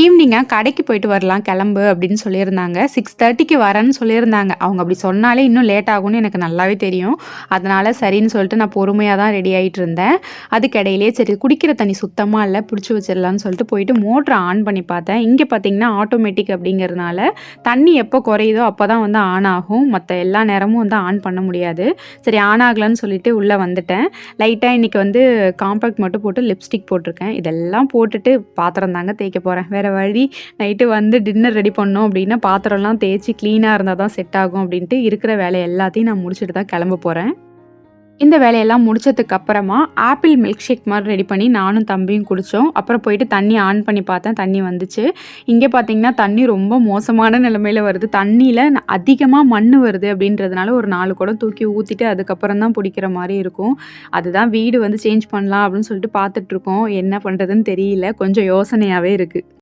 ஈவினிங்கா கடைக்கு போயிட்டு வரலாம் கிளம்பு அப்படின்னு சொல்லியிருந்தாங்க. 6:30க்கு வரேன்னு சொல்லியிருந்தாங்க. அவங்க அப்படி சொன்னாலே இன்னும் லேட் ஆகும்னு எனக்கு நல்லாவே தெரியும். அதனால் சரின்னு சொல்லிட்டு நான் பொறுமையாக தான் ரெடி ஆகிட்டு இருந்தேன். அதுக்கிடையிலேயே சரி குடிக்கிற தண்ணி சுத்தமாக இல்லை பிடிச்சி வச்சிடலான்னு சொல்லிட்டு போயிட்டு மோட்டரை ஆன் பண்ணி பார்த்தேன். இங்கே பார்த்தீங்கன்னா ஆட்டோமேட்டிக் அப்படிங்கிறதுனால தண்ணி எப்போ குறையுதோ அப்போ தான் வந்து ஆன் ஆகும். மற்ற எல்லா நேரமும் வந்து ஆன் பண்ண முடியாது. சரி ஆன் ஆகலன்னு சொல்லிட்டு உள்ளே வந்துட்டேன். லைட்டாக இன்றைக்கி வந்து காம்பேக்ட் மட்டும் போட்டு லிப்ஸ்டிக் போட்டிருக்கேன். இதெல்லாம் போட்டுட்டு பாத்திரம் தாங்க தேய்க்க போகிறேன் வேறு வழி நைட்டு வந்து டின்னர் ரெடி பண்ணோம் அப்படின்னா பாத்திரம்லாம் தேய்ச்சி க்ளீனாக இருந்தால் தான் செட் ஆகும் அப்படின்ட்டு இருக்கிற வேலை எல்லாத்தையும் நான் முடிச்சுட்டு தான் கிளம்ப போகிறேன் இந்த வேலையெல்லாம் முடிச்சதுக்கு அப்புறமா ஆப்பிள் மில்க் ஷேக் மாதிரி ரெடி பண்ணி நானும் தம்பியும் குடித்தோம் அப்புறம் போயிட்டு தண்ணி ஆன் பண்ணி பார்த்தேன். தண்ணி வந்துச்சு. இங்கே பார்த்தீங்கன்னா தண்ணி ரொம்ப மோசமான நிலமையில் வருது. தண்ணியில் அதிகமாக மண் வருது அப்படின்றதுனால ஒரு நாலு குடம் தூக்கி ஊற்றிட்டு அதுக்கப்புறம் தான் பிடிக்கிற மாதிரி இருக்கும். அதுதான் வீடு வந்து சேஞ்ச் பண்ணலாம் அப்படின்னு சொல்லிட்டு பார்த்துட்ருக்கோம் என்ன பண்ணுறதுன்னு தெரியல. கொஞ்சம் யோசனையாகவே இருக்குது